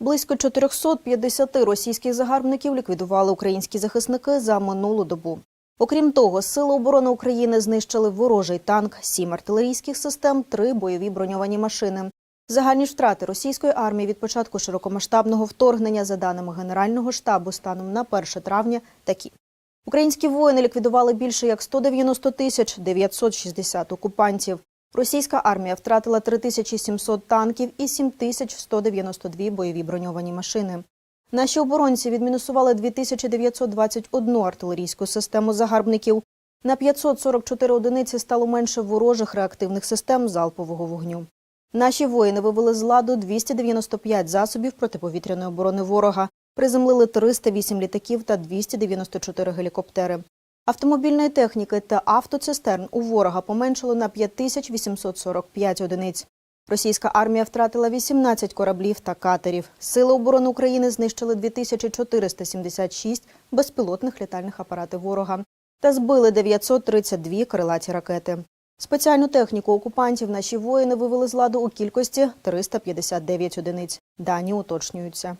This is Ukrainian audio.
Близько 450 російських загарбників ліквідували українські захисники за минулу добу. Окрім того, Сили оборони України знищили ворожий танк, сім артилерійських систем, три бойові броньовані машини. Загальні втрати російської армії від початку широкомасштабного вторгнення, за даними Генерального штабу, станом на 1 травня такі. Українські воїни ліквідували більше як 190 тисяч 960 окупантів. Російська армія втратила 3700 танків і 7192 бойові броньовані машини. Наші оборонці відмінусували 2921 артилерійську систему загарбників. На 544 одиниці стало менше ворожих реактивних систем залпового вогню. Наші воїни вивели з ладу 295 засобів протиповітряної оборони ворога, приземлили 308 літаків та 294 гелікоптери. Автомобільної техніки та автоцистерн у ворога поменшало на 5845 одиниць. Російська армія втратила 18 кораблів та катерів. Сили оборони України знищили 2476 безпілотних літальних апаратів ворога та збили 932 крилаті ракети. Спеціальну техніку окупантів наші воїни вивели з ладу у кількості 359 одиниць. Дані уточнюються.